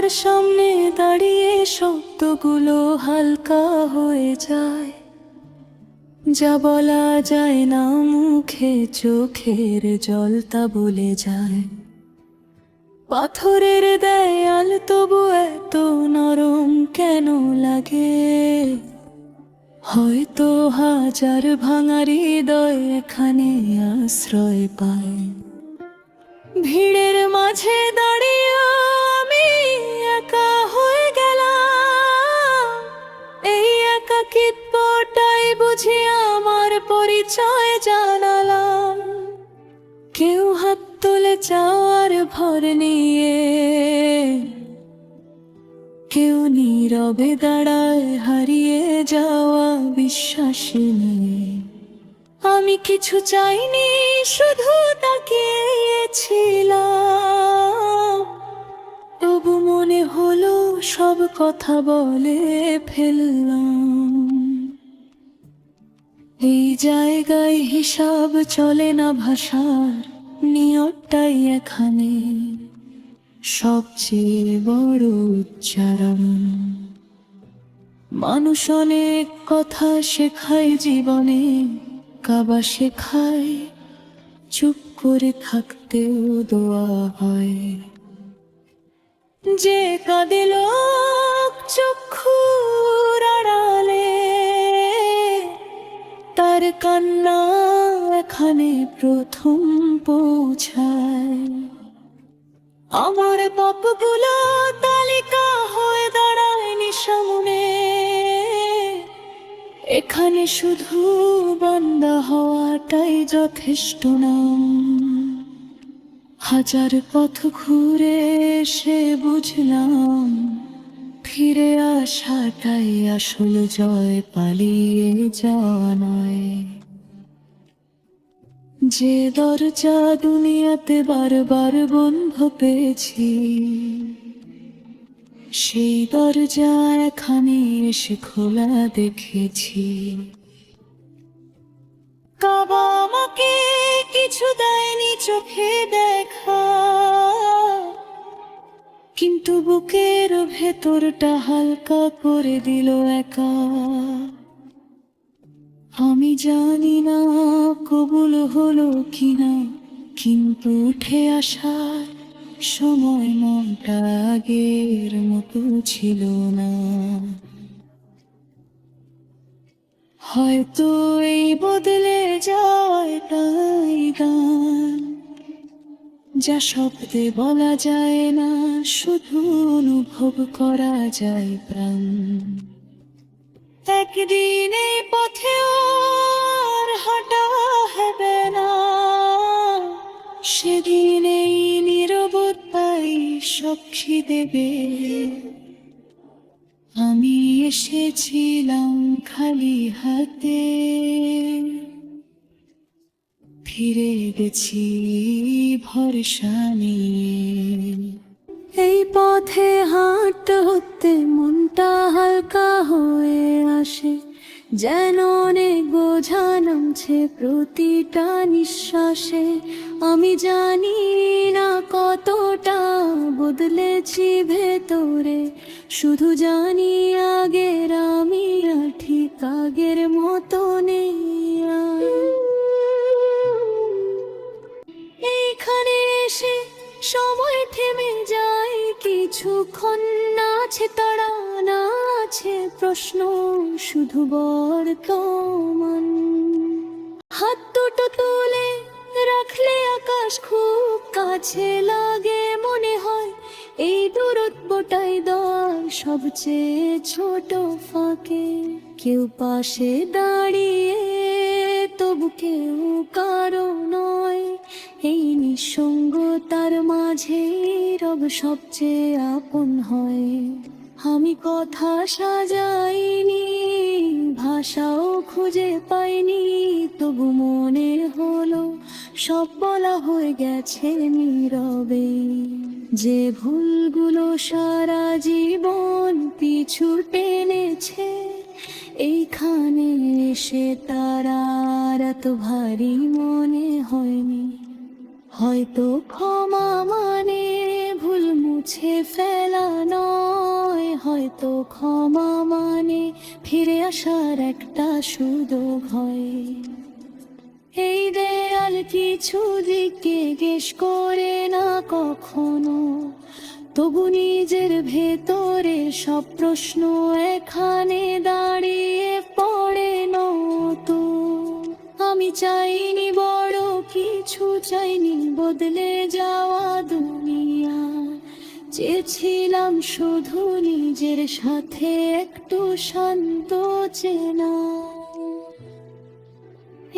তার সামনে দাঁড়িয়ে শব্দগুলো হালকা হয়ে যায়। যা বলা যায় না, মুখে চোখের জল তা বলে যায়। পাথরের দেয়াল তবু এত নরম কেন লাগে? হয়তো হাজার ভাঙার হৃদয় এখানে আশ্রয় পায়। ভিড়ের মাঝে দাঁড়িয়ে বুঝি আমার পরিচয় জানালাম। কেউ হাত তুলে চাওয়ার ভর নিয়ে। কেউ নীরবে দাঁড়ায় হারিয়ে যাওয়া বিশ্বাস নিয়ে। আমি কিছু চাইনি, শুধু তাকিয়েছিলাম তবু মনে হলো সব কথা বলে ফেললাম। এই জায়গায় হিসাব চলে না ভাষার, নিয়তটাই এখানে। সবচেয়ে বড় উচ্চারণ। মানুষ অনেক কথা শেখায় জীবনে, কাবা শেখায়, চুপ করে থাকতেও দোয়া হয়। যে কাঁদে লোক কান্না এখানে প্রথম পৌঁছায়। আমার পাপগুলো তালিকা হয়ে দাঁড়ায়নি সামনে। এখানে শুধু বান্দা হওয়াটাই যথেষ্ট না হাজার পথ ঘুরে সে বুঝলাম ফিরে আসাটাই আসল জয় পালিয়ে যাওয়া নয় যে দরজা দুনিয়াতে বারবার বন্ধ পেয়েছি, সেই দরজা এখানে এসে খোলা দেখেছি। কাবা আমাকে কিছু দেয়নি, চোখে দেখা কিন্তু বুকের ভেতরটা হালকা করে দিল একা। আমি জানি না কবুল হলো কিনা, কিন্তু উঠে আসার সময় মনটা আগের মতো ছিল না। হয়তো এই বদলে যায় তাই গান যা শব্দে বলা যায় না, শুধু অনুভব করা যায় প্রাণ। একদিন এই পথে আর হাঁটা হবে না, সেদিন এই নিরবতাই সাক্ষী দেবে। আমি এসেছিলাম খালি হাতে। ফিরে গেছি ভরসা নিয়ে। এই পথে হাঁটতে হতে মনটা হালকা হয়ে আসে, যেন অনেক বোঝা নামছে প্রতিটা নিঃশ্বাসে। আমি জানি না কতটা বদলেছি ভেতরে, শুধু জানি আগের আমি ঠিক আগের মতো নেই এসে সময় থেমে যায়, কিছুক্ষণ না আছে তারা না আছে প্রশ্ন শুধু বর্তমান হাত দুটো তুলে রাখলে আকাশ খুব কাছে লাগে মনে হয়, এই দূরত্বটাই দর সবচেয়ে ছোট ফাঁকে। কেউ পাশে দাঁড়িয়ে কেউ কারও নয়। এই নিঃসঙ্গতার মাঝে রব সবচেয়ে আপন হয়। আমি কথা সাজাইনি, ভাষাও খুঁজে পাইনি, তবু মনে হলো, সব বলা হয়ে গেছে নীরবে। যে ভুলগুলো সারা জীবন পিছু টেনেছে, এইখানে এসে তারা এত ভারী মনে হয়নি। হয়তো ক্ষমা মানে ভুল মুছে মুছে ফেলা নয়। হয়তো ক্ষমা মানে ফিরে আসার একটা সুযোগ হয়। এই দেয়াল কিছু দিকে গেস করে না কখনো। তবু নিজের ভেতরে সব প্রশ্ন এখানে দাঁড়িয়ে আমি চাইনি বড় কিছু, চাইনি বদলে যাওয়া দুনিয়া। চেয়েছিলাম শুধু নিজের সাথে একটু শান্ত চেনা।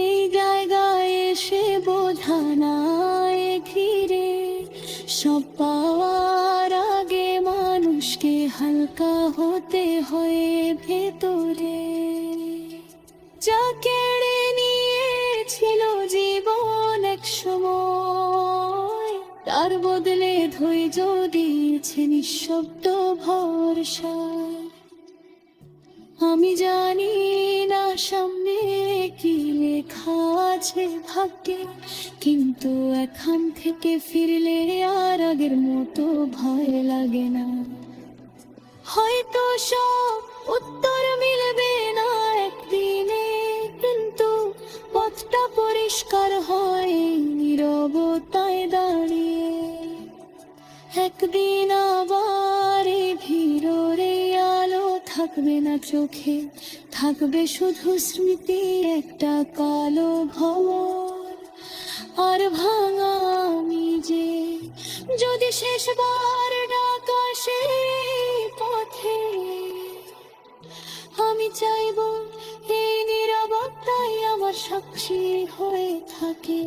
এই জায়গায় এসে বোঝা নাই ঘিরে, সব পাওয়ার আগে মানুষকে হালকা হতে তার বদলে ধৈর্য দিয়েছে নিঃশব্দ ভরসা। আমি জানি না সামনে কি লেখা আছে ভাগ্যে, কিন্তু এখান থেকে ফিরলে আর আগের মতো ভয় লাগে না। হয়তো সব উত্তর থাকবে না চোখে, থাকবে শুধু স্মৃতি একটা কালো ভবন। আর ভাঙা আমি যে যদি শেষবার ডাকা পথে, আমি চাইব এই নিরাপত্তাই আমার সাক্ষী হয়ে থাকে।